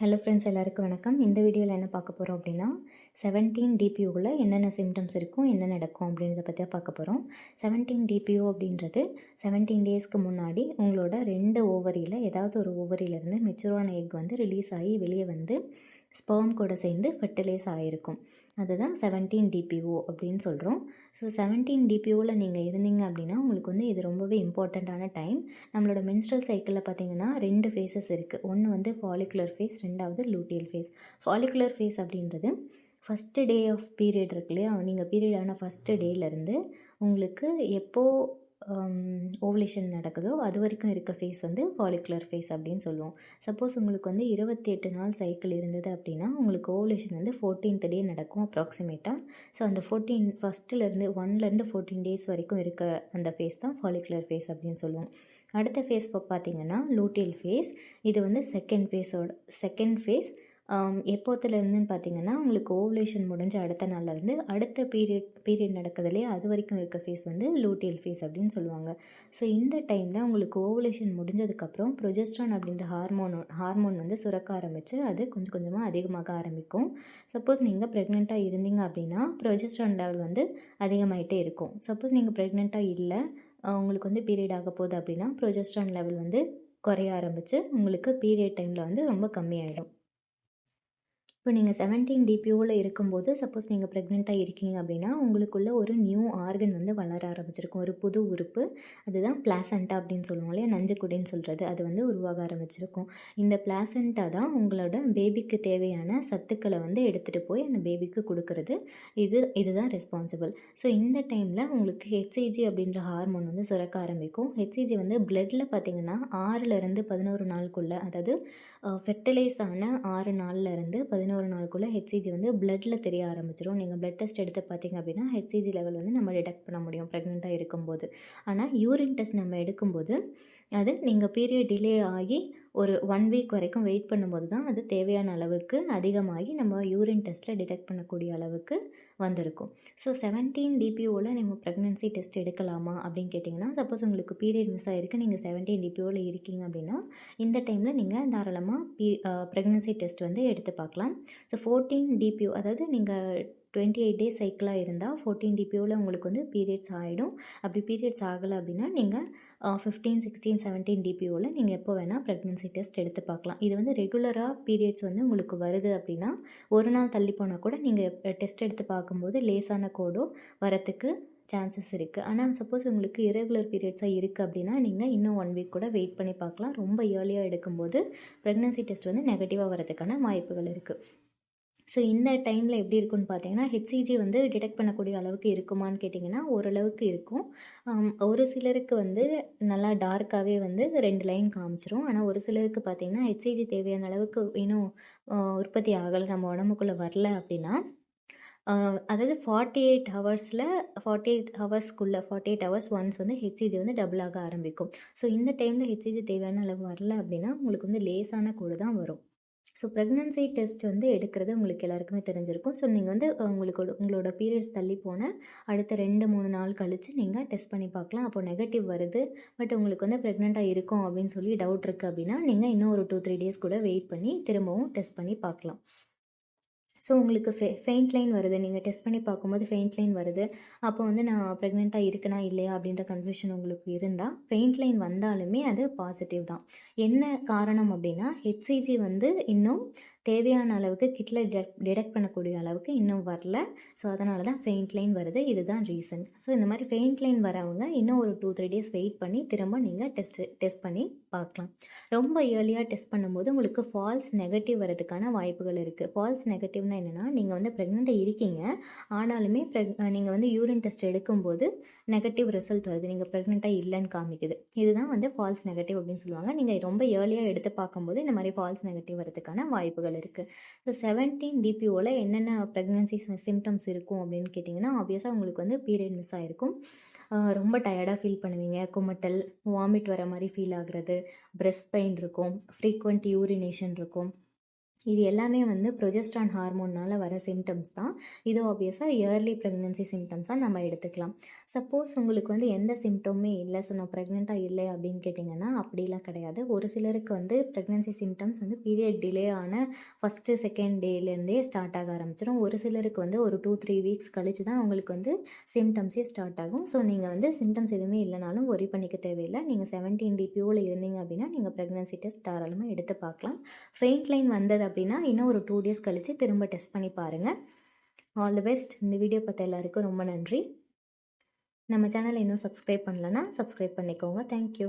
Hello friends எல்லாருக்கும் வணக்கம். இந்த வீடியோவில் என்ன பார்க்க போகிறோம் அப்படின்னா செவன்டீன் டிபியூவில் என்னென்ன சிம்டம்ஸ் இருக்கும் என்ன நடக்கும் அப்படின்றத பற்றி பார்க்க போகிறோம் செவன்டீன் டிபியூ அப்படின்றது செவன்டீன் டேஸ்க்கு முன்னாடி உங்களோட ரெண்டு ஓவரியில் ஏதாவது ஒரு ஓவரியிலேருந்து மெச்சூரான எக் வந்து ரிலீஸ் ஆகி வெளியே வந்து ஸ்பெர்ம் கூட சேர்ந்து ஃபெர்டிலைஸ் ஆகிருக்கும் அதுதான் செவன்டீன் டிபிஓ அப்படின்னு சொல்கிறோம் ஸோ செவன்டீன் டிபிஓவில் நீங்கள் இருந்தீங்க அப்படின்னா உங்களுக்கு வந்து இது ரொம்பவே இம்பார்ட்டண்ட்டான டைம் நம்மளோட மென்ஸ்ட்ரல் சைக்கிளில் பார்த்தீங்கன்னா ரெண்டு ஃபேஸஸ் இருக்குது ஒன்று வந்து ஃபாலிகுலர் ஃபேஸ் ரெண்டாவது லூட்டியல் ஃபேஸ் ஃபாலிகுலர் ஃபேஸ் அப்படின்றது ஃபஸ்ட்டு டே ஆஃப் பீரியட் இருக்கு இல்லையா? நீங்கள் பீரியட் ஆன ஃபஸ்ட்டு டேலேருந்து உங்களுக்கு எப்போது ஓவலேஷன் நடக்குதோ அது வரைக்கும் இருக்க ஃபேஸ் வந்து ஃபாலிகுலர் ஃபேஸ் அப்படின்னு சொல்லுவோம். சப்போஸ் உங்களுக்கு வந்து இருபத்தி எட்டு நாள் சைக்கிள் இருந்தது அப்படின்னா உங்களுக்கு ஓவலேஷன் வந்து ஃபோர்டீன்த் டே நடக்கும் அப்ராக்சிமேட்டாக ஸோ அந்த ஃபோர்டீன் ஃபஸ்ட்டுலேருந்து ஒன்லேருந்து ஃபோர்டீன் டேஸ் வரைக்கும் இருக்க அந்த ஃபேஸ் தான் ஃபாலிகுலர் ஃபேஸ் அப்படின்னு சொல்லுவோம். அடுத்த ஃபேஸ் பார்த்தீங்கன்னா லூட்டியல் ஃபேஸ் இது வந்து செகண்ட் ஃபேஸோட செகண்ட் ஃபேஸ் எப்போத்துலேருந்துன்னு பார்த்தீங்கன்னா உங்களுக்கு ஓவலேஷன் முடிஞ்ச அடுத்த நாள்லேருந்து அடுத்த பீரியட் பீரியட் நடக்குதுலேயே அது வரைக்கும் இருக்க ஃபேஸ் வந்து லூட்டியல் ஃபேஸ் அப்படின்னு சொல்லுவாங்க. ஸோ இந்த டைமில் உங்களுக்கு ஓவலேஷன் முடிஞ்சதுக்கப்புறம் ப்ரொஜெஸ்ட்ரான் அப்படின்ற ஹார்மோன் ஹார்மோன் வந்து சுரக்க ஆரம்பித்து அது கொஞ்சம் கொஞ்சமாக அதிகமாக ஆரம்பிக்கும். சப்போஸ் நீங்கள் ப்ரெக்னெண்ட்டாக இருந்தீங்க அப்படின்னா ப்ரொஜெஸ்ட்ரான் லெவல் வந்து அதிகமாகிட்டே இருக்கும். சப்போஸ் நீங்கள் ப்ரெக்னெண்ட்டாக இல்லை உங்களுக்கு வந்து பீரியட் ஆக போகுது அப்படின்னா ப்ரொஜெஸ்ட்ரான் லெவல் வந்து குறைய ஆரம்பித்து உங்களுக்கு பீரியட் டைமில் வந்து ரொம்ப கம்மியாயிடும். இப்போ நீங்கள் செவன்டீன் டிபிஓவில் இருக்கும்போது சப்போஸ் நீங்கள் ப்ரெக்னெண்ட்டாக இருக்கீங்க அப்படின்னா உங்களுக்குள்ள ஒரு நியூ ஆர்கன் வந்து வளர ஆரம்பிச்சிருக்கும். ஒரு புது உறுப்பு அதுதான் பிளாசண்டா அப்படின்னு சொல்லுவோம் இல்லையா? நஞ்சுக்குடின்னு சொல்கிறது அது வந்து உருவாக ஆரம்பிச்சிருக்கும். இந்த பிளாசண்டா தான் உங்களோட பேபிக்கு தேவையான சத்துக்களை வந்து எடுத்துகிட்டு போய் அந்த பேபிக்கு கொடுக்கறது. இது இதுதான் ரெஸ்பான்சிபிள் ஸோ இந்த டைமில் உங்களுக்கு ஹெச்ஐஜி அப்படின்ற ஹார்மோன் வந்து சுரக்க ஆரம்பிக்கும். ஹெச்ஐஜி வந்து பிளட்டில் பார்த்தீங்கன்னா ஆறுலேருந்து பதினோரு நாளுக்குள்ளே அதாவது ஃபெர்டிலைஸ் ஆன ஆறு நாள்லேருந்து பதினோரு நாளுக்குள்ளே ஹெச்சிஜி வந்து பிளட்டில் தெரிய ஆரம்பிச்சிடும் நீங்கள் பிளட் டெஸ்ட் எடுத்து பார்த்தீங்க அப்படின்னா ஹெச்சிஜி லெவல் வந்து நம்ம டிடெக்ட் பண்ண முடியும் ப்ரெக்னெண்ட்டாக இருக்கும்போது. ஆனால் யூரின் டெஸ்ட் நம்ம எடுக்கும்போது அது நீங்கள் பீரியட் டிலே ஆகி ஒரு ஒன் வீக் வரைக்கும் வெயிட் பண்ணும்போது தான் அது தேவையான அளவுக்கு அதிகமாகி நம்ம யூரின் டெஸ்ட்டில் டிடெக்ட் பண்ணக்கூடிய அளவுக்கு வந்திருக்கும். ஸோ செவன்டீன் டிபிஓவில் நம்ம ப்ரெக்னென்சி டெஸ்ட் எடுக்கலாமா அப்படின்னு கேட்டிங்கன்னா சப்போஸ் உங்களுக்கு பீரியட் மிஸ் ஆகிருக்கு நீங்கள் செவன்டீன் டிபிஓவில் இருக்கீங்க அப்படின்னா இந்த டைமில் நீங்கள் தாராளமாக பீ ப்ரெக்னென்சி டெஸ்ட் வந்து எடுத்து பார்க்கலாம். ஸோ ஃபோர்டீன் டிபிஓ அதாவது நீங்கள் டுவெண்ட்டி எயிட் டேஸ் சைக்கிளாக இருந்தால் ஃபோர்டீன் டிபியோவில் உங்களுக்கு வந்து பீரியட்ஸ் ஆகிடும் அப்படி பீரியட்ஸ் ஆகலை அப்படின்னா நீங்கள் ஃபிஃப்டீன் சிக்ஸ்டீன் செவன்டீன் டிபியோவில் நீங்கள் எப்போ வேணால் ப்ரெக்னென்சி டெஸ்ட் எடுத்து பார்க்கலாம். இது வந்து ரெகுலராக பீரியட்ஸ் வந்து உங்களுக்கு வருது அப்படின்னா ஒரு நாள் தள்ளி போனால் கூட நீங்கள் டெஸ்ட் எடுத்து பார்க்கும்போது லேசான கோடோ வரத்துக்கு சான்சஸ் இருக்குது ஆனால் சப்போஸ் உங்களுக்கு இரகுலர் பீரியட்ஸாக இருக்குது அப்படின்னா நீங்கள் இன்னும் ஒன் வீக் கூட வெயிட் பண்ணி பார்க்கலாம். ரொம்ப ஏர்லியாக எடுக்கும்போது ப்ரெக்னன்சி டெஸ்ட் வந்து நெகட்டிவாக வரதுக்கான வாய்ப்புகள் இருக்குது ஸோ இந்த டைமில் எப்படி இருக்குன்னு பார்த்தீங்கன்னா ஹெச்சிஜி வந்து டிடெக்ட் பண்ணக்கூடிய அளவுக்கு இருக்குமான்னு கேட்டிங்கன்னா ஓரளவுக்கு இருக்கும். ஒரு சிலருக்கு வந்து நல்லா டார்க்காகவே வந்து ரெண்டு லைன் காமிச்சிரும். ஆனால் ஒரு சிலருக்கு பார்த்தீங்கன்னா ஹெச்சிஜி தேவையான அளவுக்கு இன்னும் உற்பத்தி ஆகலை. நம்ம உடம்புக்குள்ளே வரல அப்படின்னா அதாவது ஃபார்ட்டி எயிட் ஹவர்ஸில் ஃபார்ட்டி எயிட் ஹவர்ஸ்க்குள்ளே ஃபார்ட்டி எயிட் ஹவர்ஸ் ஒன்ஸ் வந்து ஹெச்சிஜி வந்து டபுள் ஆக ஆரம்பிக்கும். ஸோ இந்த டைமில் ஹெச்சிஜி தேவையான அளவு வரல அப்படின்னா உங்களுக்கு வந்து லேசான கூடு தான் வரும். ஸோ ப்ரெக்னன்சி டெஸ்ட் வந்து எடுக்கிறது உங்களுக்கு எல்லாருக்குமே தெரிஞ்சிருக்கும். ஸோ நீங்கள் வந்து உங்களுக்கு உங்களோட பீரியட்ஸ் தள்ளி போன அடுத்த ரெண்டு மூணு நாள் கழித்து நீங்கள் டெஸ்ட் பண்ணி பார்க்கலாம். அப்போ நெகட்டிவ் வருது. பட் உங்களுக்கு வந்து ப்ரெக்னெண்ட்டாக இருக்கும் அப்படின்னு சொல்லி டவுட் இருக்குது அப்படின்னா நீங்கள் இன்னும் ஒரு டூ த்ரீ டேஸ் கூட வெயிட் பண்ணி திரும்பவும் டெஸ்ட் பண்ணி பார்க்கலாம். ஸோ உங்களுக்கு ஃபெ ஃபெயிண்ட் லைன் வருது. நீங்கள் டெஸ்ட் பண்ணி பார்க்கும்போது ஃபெயிண்ட் லைன் வருது. அப்போ வந்து நான் ப்ரெக்னெண்ட்டாக இருக்கனா இல்லையா அப்படின்ற கன்ஃபியூஷன் உங்களுக்கு இருந்தால் ஃபெயிண்ட் லைன் வந்தாலுமே அது பாசிட்டிவ் தான். என்ன காரணம் அப்படின்னா ஹெச்சிஜி வந்து இன்னும் தேவையான அளவுக்கு கிட்டில் டிடெக்ட் டிடெக்ட் பண்ணக்கூடிய அளவுக்கு இன்னும் வரல. ஸோ அதனால தான் ஃபெயிண்ட் லைன் வருது. இதுதான் ரீசன் ஸோ இந்த மாதிரி ஃபெயிண்ட் லைன் வரவங்க இன்னும் ஒரு டூ த்ரீ டேஸ் வெயிட் பண்ணி திரும்ப நீங்கள் டெஸ்ட் டெஸ்ட் பண்ணி பார்க்கலாம். ரொம்ப ஏர்லியாக டெஸ்ட் பண்ணும்போது உங்களுக்கு ஃபால்ஸ் நெகட்டிவ் வரதுக்கான வாய்ப்புகள் இருக்குது ஃபால்ஸ் நெகட்டிவ்னால் என்னென்னா நீங்கள் வந்து ப்ரெக்னெண்ட்டாக இருக்கீங்க. ஆனாலுமே ப்ரெக் நீங்கள் வந்து யூரின் டெஸ்ட் எடுக்கும்போது நெகட்டிவ் ரிசல்ட் வருது. நீங்கள் ப்ரெக்னெண்ட்டாக இல்லைன்னு காமிக்குது. இதுதான் வந்து ஃபால்ஸ் நெகட்டிவ் அப்படின்னு சொல்லுவாங்க. நீங்கள் ரொம்ப ஏர்லியாக எடுத்து பார்க்கும்போது இந்த மாதிரி ஃபால்ஸ் நெகட்டிவ் வரதுக்கான வாய்ப்புகள் இருக்குது ஸோ செவன்டீன் டிபிஓவில் என்னென்ன ப்ரெக்னன்சி சிம்டம்ஸ் இருக்கும் அப்படின்னு கேட்டிங்கன்னா ஆப்வியஸாக உங்களுக்கு வந்து பீரியட் மிஸ் ஆகிருக்கும் ரொம்ப டயர்டாக ஃபீல் பண்ணுவீங்க. குமட்டல் வாமிட் வர மாதிரி ஃபீல் ஆகுறது. ப்ரெஸ்ட் பெயின் இருக்கும். ஃப்ரீக்வெண்ட் யூரினேஷன் இருக்கும். இது எல்லாமே வந்து ப்ரொஜெஸ்ட்ரான் ஹார்மோன்னால் வர சிம்டம்ஸ் தான். இது ஆப்வியஸாக இயர்லி ப்ரெக்னென்சி சிம்டம்ஸாக நம்ம எடுத்துக்கலாம். சப்போஸ் உங்களுக்கு வந்து எந்த சிம்டமுமே இல்லை ஸோ நான் ப்ரெக்னெண்ட்டாக இல்லை அப்படின்னு கேட்டிங்கன்னா அப்படிலாம் கிடையாது. ஒரு சிலருக்கு வந்து ப்ரெக்னென்சி சிம்டம்ஸ் வந்து பீரியட் டிலே ஆன ஃபஸ்ட்டு செகண்ட் டேலேருந்தே ஸ்டார்ட் ஆக ஆரம்பிச்சிடும் ஒரு சிலருக்கு வந்து ஒரு டூ த்ரீ வீக்ஸ் கழிச்சு தான் அவங்களுக்கு வந்து சிம்டம்ஸே ஸ்டார்ட் ஆகும். ஸோ நீங்கள் வந்து சிம்டம்ஸ் எதுவுமே இல்லைனாலும் ஒரி பண்ணிக்க தேவையில்லை. நீங்கள் செவன்டீன் டிபிஓவில் இருந்தீங்க அப்படின்னா நீங்கள் ப்ரெக்னென்சி டெஸ்ட் தாராளமாக எடுத்து பார்க்கலாம். ஃபெயின்ட் லைன் வந்தது அப்படின்னா இன்னும் ஒரு டூ டேஸ் கழித்து திரும்ப டெஸ்ட் பண்ணி பாருங்கள் ஆல் தி பெஸ்ட் இந்த வீடியோ பார்த்த எல்லாருக்கும் ரொம்ப நன்றி. நம்ம சேனலை இன்னும் சப்ஸ்கிரைப் பண்ணலன்னா சப்ஸ்கிரைப் பண்ணிக்கோங்க. தேங்க்யூ